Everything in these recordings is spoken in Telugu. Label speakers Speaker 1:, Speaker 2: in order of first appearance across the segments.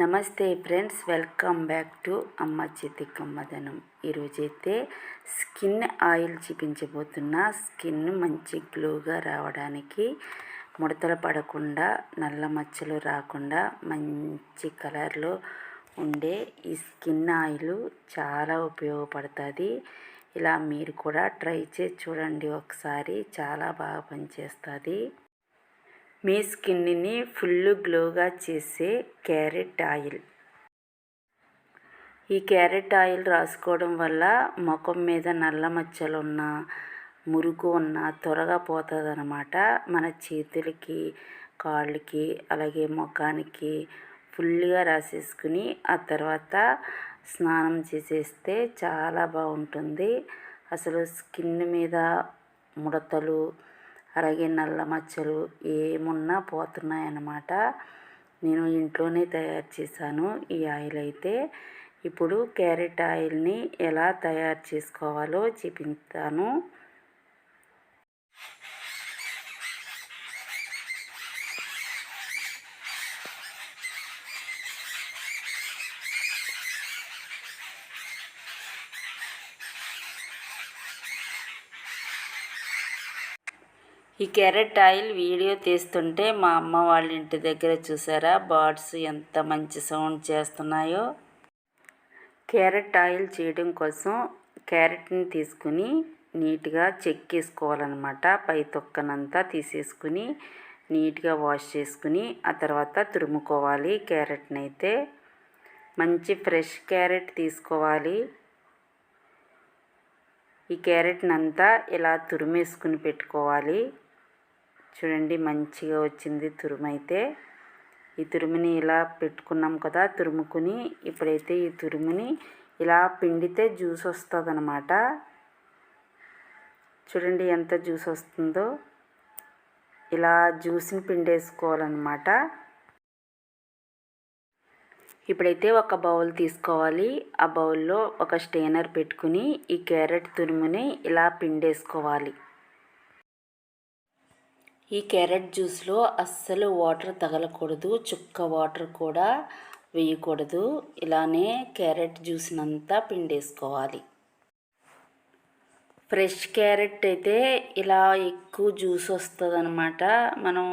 Speaker 1: నమస్తే ఫ్రెండ్స్ వెల్కమ్ బ్యాక్ టు అమ్మ చేతి కమ్మదనం. ఈరోజైతే స్కిన్ ఆయిల్ చూపించబోతున్నా స్కిన్ మంచి గ్లోగా రావడానికి ముడతలు పడకుండా నల్ల మచ్చలు రాకుండా మంచి కలర్లో ఉండే ఈ స్కిన్ ఆయిల్ చాలా ఉపయోగపడుతుంది. ఇలా మీరు కూడా ట్రై చేసి చూడండి ఒకసారి చాలా బాగా పనిచేస్తుంది. మీ స్కిన్ని ఫుల్ గ్లోగా చేసే క్యారెట్ ఆయిల్. ఈ క్యారెట్ ఆయిల్ రాసుకోవడం వల్ల ముఖం మీద నల్ల మచ్చలు ఉన్న మురుగు ఉన్న త్వరగా పోతుందన్నమాట. మన చేతులకి కాళ్ళకి అలాగే ముఖానికి ఫుల్గా రాసేసుకుని ఆ తర్వాత స్నానం చేసేస్తే చాలా బాగుంటుంది. అసలు స్కిన్ మీద ముడతలు అలాగే నల్ల మచ్చలు ఏమున్నా పోతున్నాయన్నమాట. నేను ఇంట్లోనే తయారు చేశాను ఈ ఆయిల్ అయితే ఇప్పుడు క్యారెట్ ఆయిల్ని ఎలా తయారు చేసుకోవాలో చూపిస్తాను. ఈ క్యారెట్ ఆయిల్ వీడియో తీస్తుంటే మా అమ్మ వాళ్ళ ఇంటి దగ్గర చూసారా? బర్డ్స్ ఎంత మంచి సౌండ్ చేస్తున్నాయో. క్యారెట్ ఆయిల్ చేయడం కోసం క్యారెట్ని తీసుకుని నీట్గా చెక్కేసుకోవాలన్నమాట పై తొక్కనంతా తీసేసుకుని నీట్గా వాష్ చేసుకుని ఆ తర్వాత తురుముకోవాలి క్యారెట్ని అయితే మంచి ఫ్రెష్ క్యారెట్ తీసుకోవాలి. ఈ క్యారెట్ని అంతా ఇలా తురిమేసుకుని పెట్టుకోవాలి. చూడండి మంచిగా వచ్చింది తురుమైతే ఈ తురుముని ఇలా పెట్టుకున్నాం కదా తురుముకుని ఇప్పుడైతే ఈ తురుముని ఇలా పిండితే జ్యూస్ వస్తుంది అనమాట చూడండి ఎంత జ్యూస్ వస్తుందో. ఇలా జ్యూస్ని పిండేసుకోవాలన్నమాట. ఇప్పుడైతే ఒక బౌల్ తీసుకోవాలి. ఆ బౌల్లో ఒక స్టెయినర్ పెట్టుకుని ఈ క్యారెట్ తురుముని ఇలా పిండేసుకోవాలి. ఈ క్యారెట్ జ్యూస్లో అస్సలు వాటర్ తగలకూడదు. చుక్క వాటర్ కూడా వేయకూడదు. ఇలానే క్యారెట్ జ్యూస్నంతా పిండేసుకోవాలి. ఫ్రెష్ క్యారెట్ అయితే ఇలా ఎక్కువ జ్యూస్ వస్తుంది అనమాట మనం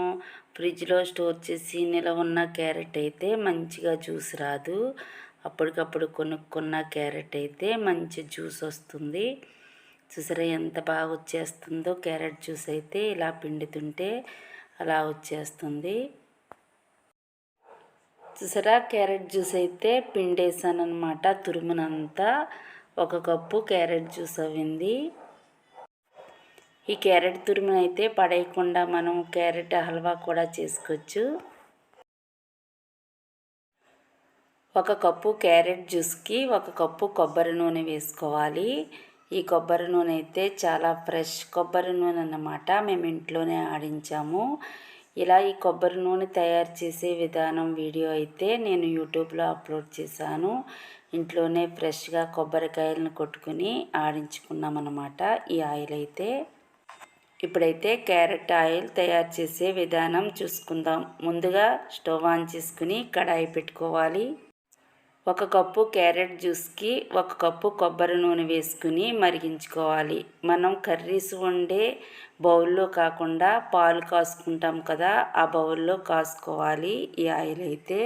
Speaker 1: ఫ్రిడ్జ్లో స్టోర్ చేసి నిలవ ఉన్న క్యారెట్ అయితే మంచిగా జ్యూస్ రాదు. అప్పటికప్పుడు కొనుక్కున్న క్యారెట్ అయితే మంచి జ్యూస్ వస్తుంది. చూసారా ఎంత బాగా వచ్చేస్తుందో? క్యారెట్ జ్యూస్ అయితే ఇలా పిండుతుంటే అలా వచ్చేస్తుంది. చూసారా? క్యారెట్ జ్యూస్ అయితే పిండేసాను అనమాట తురుమునంతా ఒక కప్పు క్యారెట్ జ్యూస్ అవ్వింది. ఈ క్యారెట్ తురుమునైతే పడేయకుండా మనం క్యారెట్ హల్వా కూడా చేసుకోవచ్చు. ఒక కప్పు క్యారెట్ జ్యూస్కి ఒక కప్పు కొబ్బరి నూనె వేసుకోవాలి. ఈ కొబ్బరి నూనె అయితే చాలా ఫ్రెష్ కొబ్బరి నూనె అన్నమాట. మేము ఇంట్లోనే ఆడించాము. ఇలా ఈ కొబ్బరి నూనె తయారు చేసే విధానం వీడియో అయితే నేను యూట్యూబ్లో అప్లోడ్ చేశాను. ఇంట్లోనే ఫ్రెష్గా కొబ్బరికాయలను కొట్టుకుని ఆడించుకున్నామన్నమాట ఈ ఆయిల్ అయితే. ఇప్పుడైతే క్యారెట్ ఆయిల్ తయారు చేసే విధానం చూసుకుందాం. ముందుగా స్టవ్ ఆన్ చేసుకుని కడాయి పెట్టుకోవాలి. ఒక కప్పు క్యారెట్ జ్యూస్కి ఒక కప్పు కొబ్బరి నూనె వేసుకుని మరిగించుకోవాలి. మనం కర్రీస్ వండే బౌల్లో కాకుండా పాలు కాసుకుంటాం కదా ఆ బౌల్లో కాసుకోవాలి ఈ ఆయిల్ అయితే.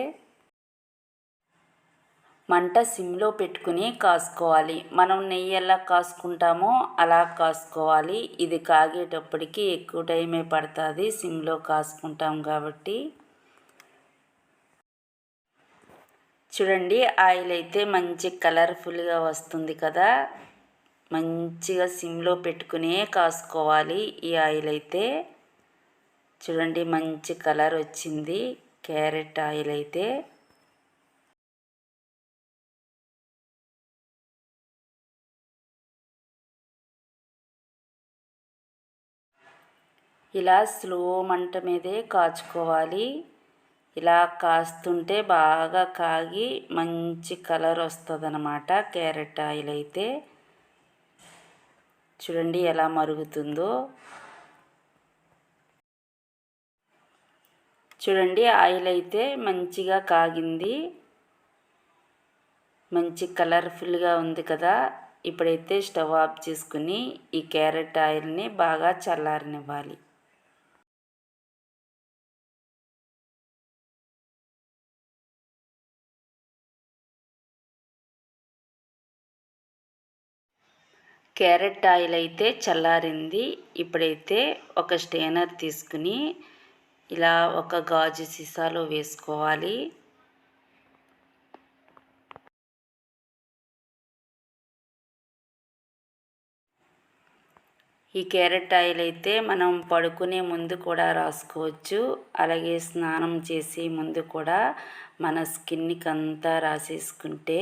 Speaker 1: మంట సిమ్లో పెట్టుకుని కాసుకోవాలి. మనం నెయ్యి ఎలా కాసుకుంటామో అలా కాసుకోవాలి. ఇది కాగేటప్పటికి ఎక్కువ టైమే పడుతుంది సిమ్లో కాసుకుంటాం కాబట్టి. చూడండి ఆయిల్ అయితే మంచి కలర్ఫుల్గా వస్తుంది కదా. మంచిగా సిమ్లో పెట్టుకునే కాసుకోవాలి ఈ ఆయిల్ అయితే. చూడండి మంచి కలర్ వచ్చింది క్యారెట్ ఆయిల్ అయితే. ఇలా స్లో మంట మీదే కాచుకోవాలి. ఇలా కాస్తుంటే బాగా కాగి మంచి కలర్ వస్తుంది అన్నమాట క్యారెట్ ఆయిల్ అయితే చూడండి ఎలా మరుగుతుందో. చూడండి ఆయిల్ అయితే మంచిగా కాగింది. మంచి కలర్ఫుల్గా ఉంది కదా. ఇప్పుడైతే స్టవ్ ఆఫ్ చేసుకుని ఈ క్యారెట్ ఆయిల్ని బాగా చల్లారనివ్వాలి. క్యారెట్ ఆయిల్ అయితే చల్లారింది. ఇప్పుడైతే ఒక స్టేనర్ తీసుకుని ఇలా ఒక గాజు సీసాలో వేసుకోవాలి. ఈ క్యారెట్ ఆయిల్ అయితే మనం పడుకునే ముందు కూడా రాసుకోవచ్చు. అలాగే స్నానం చేసే ముందు కూడా మన స్కిన్కి అంతా రాసేసుకుంటే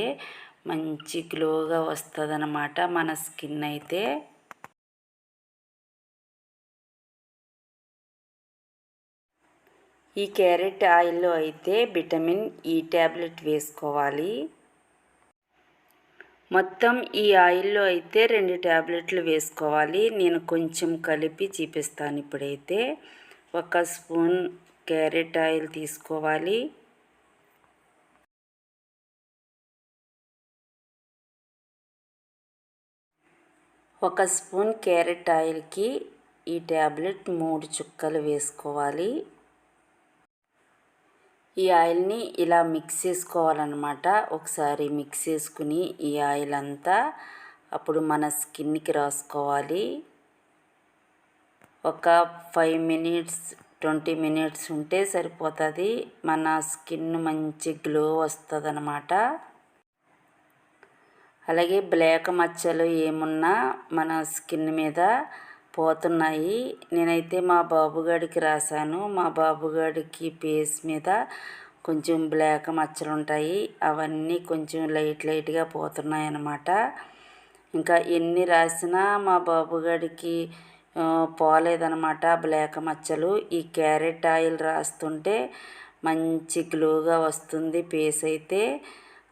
Speaker 1: మంచి గ్లోగా వస్తుంది అన్నమాట మన స్కిన్ అయితే. ఈ క్యారెట్ ఆయిల్లో అయితే విటమిన్ ఈ ట్యాబ్లెట్ వేసుకోవాలి. మొత్తం ఈ ఆయిల్లో అయితే రెండు ట్యాబ్లెట్లు వేసుకోవాలి. నేను కొంచెం కలిపి చూపిస్తాను ఇప్పుడైతే. ఒక స్పూన్ క్యారెట్ ఆయిల్ తీసుకోవాలి. ఒక స్పూన్ క్యారెట్ ఆయిల్కి ఈ ట్యాబ్లెట్ మూడు చుక్కలు వేసుకోవాలి. ఈ ఆయిల్ని ఇలా మిక్స్ చేసుకోవాలన్నమాట. ఒకసారి మిక్స్ చేసుకుని ఈ ఆయిల్ అంతా అప్పుడు మన స్కిన్కి రాసుకోవాలి. ఒక ఫైవ్ మినిట్స్ ట్వంటీ మినిట్స్ ఉంటే సరిపోతుంది. మన స్కిన్ మంచి గ్లో వస్తుంది అన్నమాట అలాగే బ్లాక్ మచ్చలు ఏమున్నా మన స్కిన్ మీద పోతున్నాయి. నేనైతే మా బాబుగాడికి రాశాను. మా బాబుగాడికి ఫేస్ మీద కొంచెం బ్లాక్ మచ్చలు ఉంటాయి అవన్నీ కొంచెం లైట్ లైట్గా పోతున్నాయి అన్నమాట ఇంకా ఎన్ని రాసినా మా బాబుగాడికి పోలేదనమాట బ్లాక్ మచ్చలు. ఈ క్యారెట్ ఆయిల్ రాస్తుంటే మంచి గ్లోగా వస్తుంది ఫేస్ అయితే.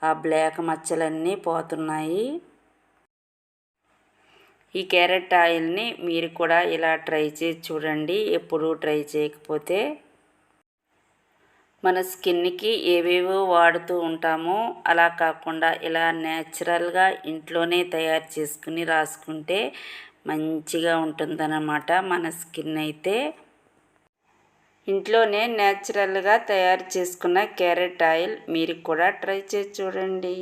Speaker 1: ఆ బ్లాక్ మచ్చలన్నీ పోతున్నాయి. ఈ క్యారెట్ ఆయిల్ని మీరు కూడా ఇలా ట్రై చేసి చూడండి. ఎప్పుడు ట్రై చేయకపోతే మన స్కిన్కి ఏవేవో వాడుతూ ఉంటామో. అలా కాకుండా ఇలా న్యాచురల్గా ఇంట్లోనే తయారు చేసుకుని రాసుకుంటే మంచిగా ఉంటుందన్నమాట మన స్కిన్ అయితే. ఇంట్లోనే న్యాచురల్గా తయారు చేసుకున్న క్యారెట్ ఆయిల్ మీరు కూడా ట్రై చేసి చూడండి.